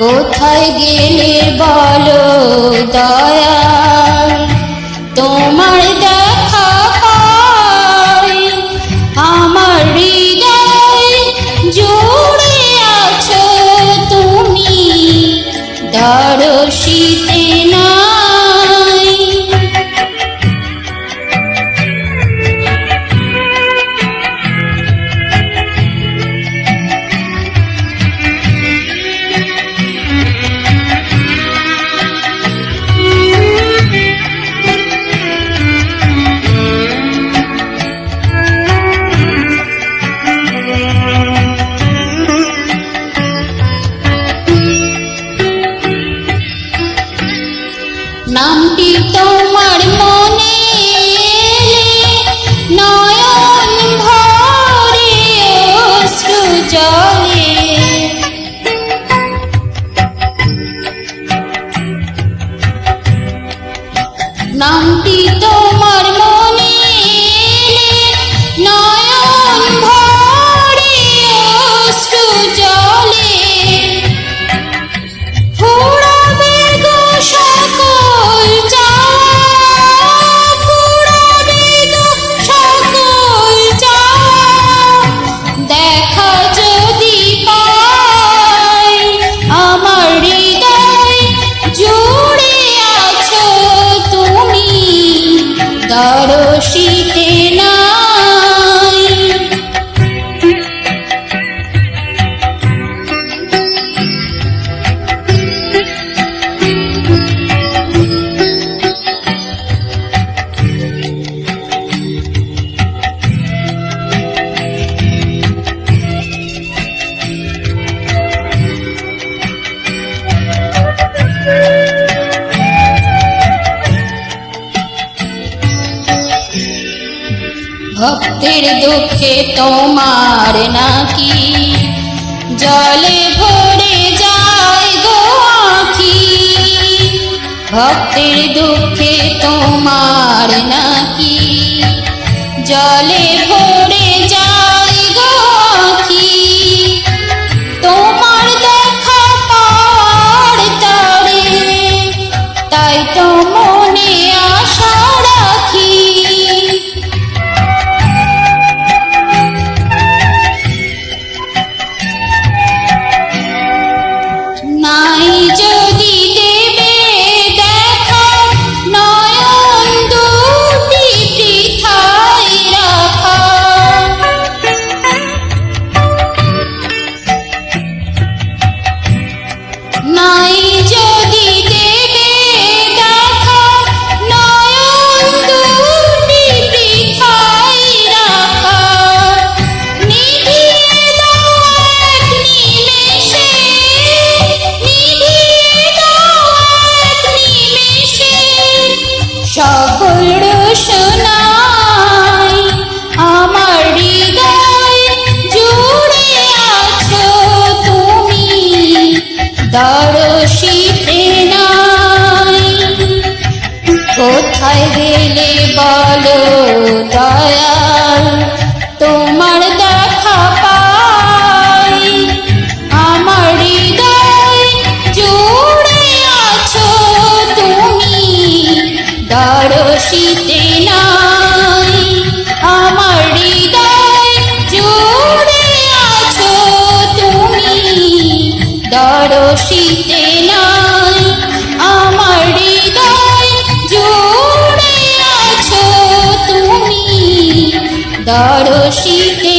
কোথায় গেলে বলো দয়া? তোমার মন ভক্তের দুঃখে তোমার নাকি? জলে ভরে যায় গো আঁখি। ভক্তির দুঃখে তোমার নাকি? জলে ভরে যায় গো আঁখি। তোমার দেখা পার তারে, তাই তোমার show. শীতে নাই, আমার হৃদয় জুড়ে আছো তুমি। দরশীতে নাই, আমার হৃদয় জুড়ে আছো তুমি। দরশীতে